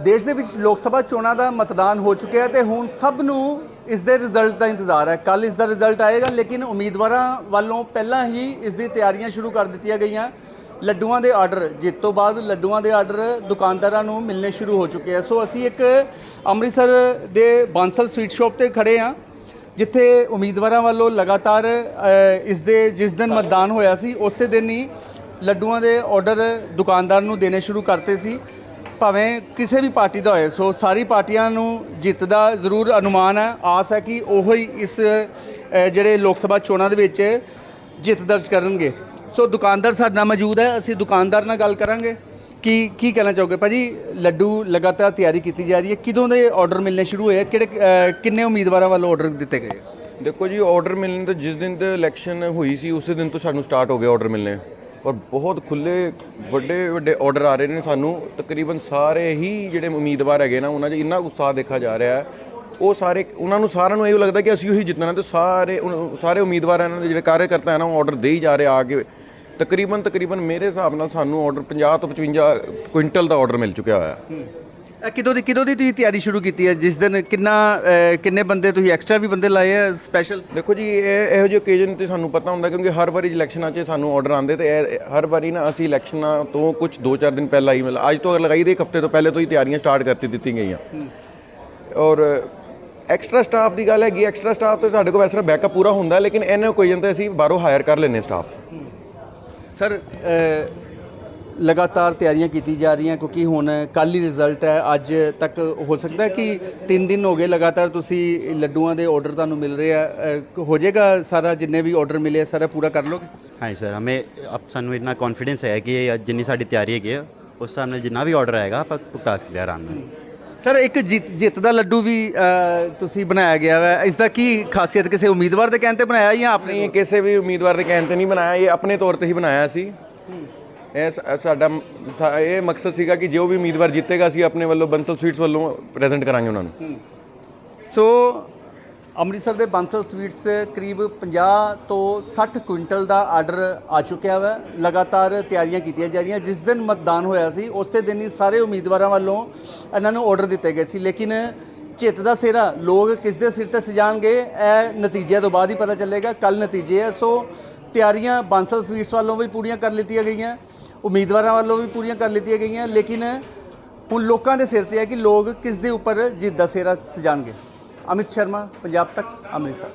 ਦੇਸ਼ ਦੇ ਵਿੱਚ ਲੋਕ ਸਭਾ ਚੋਣਾਂ ਦਾ ਮਤਦਾਨ ਹੋ ਚੁੱਕਿਆ ਹੈ ਤੇ ਹੁਣ ਸਭ ਨੂੰ ਇਸ ਦੇ ਰਿਜ਼ਲਟ ਦਾ ਇੰਤਜ਼ਾਰ ਹੈ। ਕੱਲ ਇਸ ਦਾ ਰਿਜ਼ਲਟ ਆਏਗਾ ਲੇਕਿਨ ਉਮੀਦਵਾਰਾਂ ਵੱਲੋਂ ਪਹਿਲਾਂ ਹੀ ਇਸ ਦੀ ਤਿਆਰੀਆਂ ਸ਼ੁਰੂ ਕਰ ਦਿੱਤੀਆਂ ਗਈਆਂ। ਲੱਡੂਆਂ ਦੇ ਆਰਡਰ ਜਿੱਤ ਤੋਂ ਬਾਅਦ ਲੱਡੂਆਂ ਦੇ ਆਰਡਰ ਦੁਕਾਨਦਾਰਾਂ ਨੂੰ ਮਿਲਣੇ ਸ਼ੁਰੂ ਹੋ ਚੁੱਕੇ ਆ ਸੋ ਅਸੀਂ ਇੱਕ ਅੰਮ੍ਰਿਤਸਰ ਦੇ ਬਾਂਸਲ ਸਵੀਟ ਸ਼ਾਪ ਤੇ ਖੜੇ ਆ ਜਿੱਥੇ ਉਮੀਦਵਾਰਾਂ ਵੱਲੋਂ ਲਗਾਤਾਰ ਅ, ਇਸ ਦੇ ਜਿਸ ਦਿਨ ਮਤਦਾਨ ਹੋਇਆ ਸੀ ਉਸੇ ਦਿਨ ਹੀ ਲੱਡੂਆਂ ਦੇ ਆਰਡਰ ਦੁਕਾਨਦਾਰ ਨੂੰ ਦੇਣੇ ਸ਼ੁਰੂ ਕਰਤੇ ਸੀ। ਭਾਵੇਂ ਕਿਸੇ ਵੀ ਪਾਰਟੀ ਦਾ ਹੋਏ, ਸੋ ਸਾਰੀ ਪਾਰਟੀਆਂ ਨੂੰ ਜਿੱਤ ਦਾ ਜ਼ਰੂਰ ਅਨੁਮਾਨ ਹੈ। ਆਸ ਹੈ ਕਿ ਉਹ ਹੀ ਇਸ ਜਿਹੜੇ ਲੋਕ ਸਭਾ ਚੋਣਾਂ ਦੇ ਵਿੱਚ ਜਿੱਤ ਦਰਜ ਕਰਨਗੇ। ਸੋ ਦੁਕਾਨਦਾਰ ਸਾਡੇ ਨਾਲ ਮੌਜੂਦ ਹੈ, ਅਸੀਂ ਦੁਕਾਨਦਾਰ ਨਾਲ ਗੱਲ ਕਰਾਂਗੇ। ਕੀ ਕੀ ਕਹਿਣਾ ਚਾਹੋਗੇ? ਭਾਜੀ, ਲੱਡੂ ਲਗਾਤਾਰ ਤਿਆਰੀ ਕੀਤੀ ਜਾ ਰਹੀ ਹੈ। ਕਿਦੋਂ ਦੇ ਆਰਡਰ ਮਿਲਣੇ ਸ਼ੁਰੂ ਹੋਏ? ਆ? ਕਿਹੜੇ ਕਿੰਨੇ ਉਮੀਦਵਾਰਾਂ ਵੱਲੋਂ ਆਰਡਰ ਦਿੱਤੇ ਗਏ? ਦੇਖੋ ਜੀ ਆਰਡਰ ਮਿਲਣ ਤੋਂ ਜਿਸ ਦਿਨ ਤੇ ਇਲੈਕਸ਼ਨ ਹੋਈ ਸੀ, ਉਸੇ ਦਿਨ ਤੋਂ ਸਾਨੂੰ ਸਟਾਰਟ ਹੋ ਗਿਆ ਆਰਡਰ ਮਿਲਣੇ। ਔਰ ਬਹੁਤ ਖੁੱਲੇ ਵੱਡੇ ਵੱਡੇ ਆਰਡਰ ਆ ਰਹੇ ਨੇ ਸਾਨੂੰ। ਤਕਰੀਬਨ ਸਾਰੇ ਹੀ ਜਿਹੜੇ ਉਮੀਦਵਾਰ ਹੈਗੇ ਨਾ, ਉਹਨਾਂ 'ਚ ਇੰਨਾ ਉਤਸ਼ਾਹ ਦੇਖਿਆ ਜਾ ਰਿਹਾ ਹੈ। ਉਹ ਸਾਰੇ, ਉਹਨਾਂ ਨੂੰ ਸਾਰਿਆਂ ਨੂੰ ਇਹ ਲੱਗਦਾ ਕਿ ਅਸੀਂ ਉਹੀ ਜਿੱਤਣਾ ਤੇ ਸਾਰੇ ਉਨ- ਸਾਰੇ ਉਮੀਦਵਾਰਾਂ ਦੇ ਜਿਹੜੇ ਕਾਰਜਕਰਤਾ ਹੈ ਨਾ, ਉਹ ਆਰਡਰ ਦੇ ਹੀ ਜਾ ਰਹੇ ਆ ਕੇ। ਤਕਰੀਬਨ ਤਕਰੀਬਨ ਮੇਰੇ ਹਿਸਾਬ ਨਾਲ ਸਾਨੂੰ ਆਰਡਰ 50 ਤੋਂ 55 ਕੁਇੰਟਲ ਦਾ ਆਰਡਰ ਮਿਲ ਚੁੱਕਿਆ ਹੋਇਆ। ਇਹ ਕਿਦੋਂ ਦੀ ਕਿਦੋਂ ਦੀ ਤੁਸੀਂ ਤਿਆਰੀ ਸ਼ੁਰੂ ਕੀਤੀ ਹੈ? ਜਿਸ ਦਿਨ ਕਿੰਨਾ ਅ, ਕਿੰਨੇ ਬੰਦੇ ਤੁਸੀਂ ਐਕਸਟਰਾ ਵੀ ਬੰਦੇ ਲਾਏ ਆ ਸਪੈਸ਼ਲ ਦੇਖੋ ਜੀ ਇਹ ਇਹੋ ਜਿਹੇ ਓਕੇਜਨ ਤੇ ਸਾਨੂੰ ਪਤਾ ਹੁੰਦਾ ਕਿਉਂਕਿ ਹਰ ਵਾਰੀ ਇਲੈਕਸ਼ਨਾਂ 'ਚ ਸਾਨੂੰ ਆਰਡਰ ਆਉਂਦੇ ਤੇ ਇਹ- ਹਰ ਵਾਰੀ ਨਾ ਅਸੀਂ ਇਲੈਕਸ਼ਨਾਂ ਤੋਂ ਕੁਝ 2-4 ਦਿਨ ਪਹਿਲਾਂ ਹੀ ਮਤਲਬ ਅੱਜ ਤੋਂ ਲਗਾਈ ਦੇ ਇੱਕ ਹਫ਼ਤੇ ਤੋਂ ਪਹਿਲੇ ਤੋਂ ਹੀ ਤਿਆਰੀਆਂ ਸਟਾਰਟ ਕਰਤੀ ਦਿੱਤੀ ਗਈਆਂ। ਔਰ ਐਕਸਟਰਾ ਸਟਾਫ ਦੀ ਗੱਲ ਹੈਗੀ ਐਕਸਟਰਾ ਸਟਾਫ ਤੇ ਸਾਡੇ ਕੋਲ ਵੈਸੇ ਬੈਕਅਪ ਪੂਰਾ ਹੁੰਦਾ ਲੇਕਿਨ ਇਹਨੇ ਓਕੇਜਨ ਤੇ ਅਸੀਂ ਬਾਹਰੋਂ ਹਾਇਰ ਕਰ ਲੈਨੇ ਸਟਾਫ ਸਰ ਅ, ਲਗਾਤਾਰ ਤਿਆਰੀਆਂ ਕੀਤੀ ਜਾ ਰਹੀਆਂ ਕਿਉਂਕਿ ਹੁਣ ਕੱਲ ਹੀ ਰਿਜ਼ਲਟ ਹੈ। ਅੱਜ ਤੱਕ ਹੋ ਸਕਦਾ ਹੈ ਕਿ 3 ਦਿਨ ਹੋ ਗਏ ਲਗਾਤਾਰ ਤੁਸੀਂ ਲੱਡੂਆਂ ਦੇ ਆਰਡਰ ਤੁਹਾਨੂੰ ਮਿਲ ਰਹੇ ਆ। ਹੋ ਜਾਏਗਾ ਸਾਰਾ ਜਿੰਨੇ ਵੀ ਆਰਡਰ ਮਿਲੇ ਆ, ਸਾਰਾ ਪੂਰਾ ਕਰ ਲੋਗੇ? ਹਾਂਜੀ ਸਰ ਹਮੇ ਅਬ ਸਾਨੂੰ ਇੰਨਾ ਕੌਨਫੀਡੈਂਸ ਹੈ ਕਿ ਇਹ ਜਿੰਨੀ ਸਾਡੀ ਤਿਆਰੀ ਹੈਗੀ ਹੈ ਉਸ ਹਿਸਾਬ ਨਾਲ ਜਿੰਨਾ ਵੀ ਆਰਡਰ ਆਏਗਾ ਆਪਾਂ ਭੁਗਤਾ ਸਕਦੇ ਹਾਂ ਆਰਾਮ ਨਾਲ। ਸਰ ਇੱਕ ਜਿੱਤ ਜਿੱਤ ਦਾ ਲੱਡੂ ਵੀ ਤੁਸੀਂ ਬਣਾਇਆ ਗਿਆ ਹੈ ਇਸ ਦਾ ਕੀ ਖਾਸੀਅਤ ਕਿਸੇ ਉਮੀਦਵਾਰ ਦੇ ਕਹਿਣ ਤੇ ਬਣਾਇਆ ਜਾਂ ਆਪਣੇ ਕਿਸੇ ਵੀ ਉਮੀਦਵਾਰ ਦੇ ਕਹਿਣ ਤੇ ਨਹੀਂ ਬਣਾਇਆ। ਇਹ ਆਪਣੇ ਤੌਰ ਤੇ ਹੀ ਬਣਾਇਆ ਸੀ। ਇਹ ਸਾ- ਸਾਡਾ ਮ- ਸਾ- ਇਹ ਮਕਸਦ ਸੀਗਾ ਕਿ ਜੋ ਵੀ ਉਮੀਦਵਾਰ ਜਿੱਤੇਗਾ, ਅਸੀਂ ਆਪਣੇ ਵੱਲੋਂ ਬੰਸਲ ਸਵੀਟਸ ਵੱਲੋਂ ਪ੍ਰੈਜ਼ੈਂਟ ਕਰਾਂਗੇ ਉਹਨਾਂ ਨੂੰ। ਸੋ, ਅੰਮ੍ਰਿਤਸਰ ਦੇ ਬਾਂਸਲ ਸਵੀਟਸ ਕਰੀਬ 50 ਤੋਂ 60 ਕੁਇੰਟਲ ਦਾ ਆਰਡਰ ਆ ਚੁੱਕਿਆ ਹੈ ਲਗਾਤਾਰ ਤਿਆਰੀਆਂ ਕੀਤੀਆਂ ਜਾ ਰਹੀਆਂ। ਜਿਸ ਦਿਨ ਮਤਦਾਨ ਹੋਇਆ ਸੀ, ਉਸੇ ਦਿਨ ਹੀ ਸਾਰੇ ਉਮੀਦਵਾਰਾਂ ਵੱਲੋਂ ਇਹਨਾਂ ਨੂੰ ਆਰਡਰ ਦਿੱਤੇ ਗਏ ਸੀ। ਲੇਕਿਨ ਚਿੱਤ ਦਾ ਸਿਹਰਾ, ਲੋਕ ਕਿਸ ਦੇ ਸਿਰ ਤੇ ਸਜਾਣਗੇ, ਇਹ ਨਤੀਜਿਆਂ ਤੋਂ ਬਾਅਦ ਹੀ ਪਤਾ ਚੱਲੇਗਾ। ਕੱਲ ਨਤੀਜੇ ਹੈ ਸੋ, ਤਿਆਰੀਆਂ ਬਾਂਸਲ ਸਵੀਟਸ ਵੱਲੋਂ ਵੀ ਪੂਰੀਆਂ ਕਰ ਲਿੱਤੀਆਂ ਗਈਆਂ। ਉਮੀਦਵਾਰਾਂ ਵੱਲੋਂ ਵੀ ਪੂਰੀਆਂ ਕਰ ਲਿੱਤੀਆਂ ਗਈਆਂ, ਲੇਕਿਨ ਹੁਣ ਲੋਕਾਂ ਦੇ ਸਿਰ ਤੇ ਹੈ ਕਿ ਲੋਕ ਕਿਸ ਦੇ ਉੱਪਰ ਜਿੱਤ ਦਾ ਸਿਹਰਾ ਸਜਾਣਗੇ। ਅਮਿਤ ਸ਼ਰਮਾ, ਪੰਜਾਬ ਤੱਕ, ਅੰਮ੍ਰਿਤਸਰ।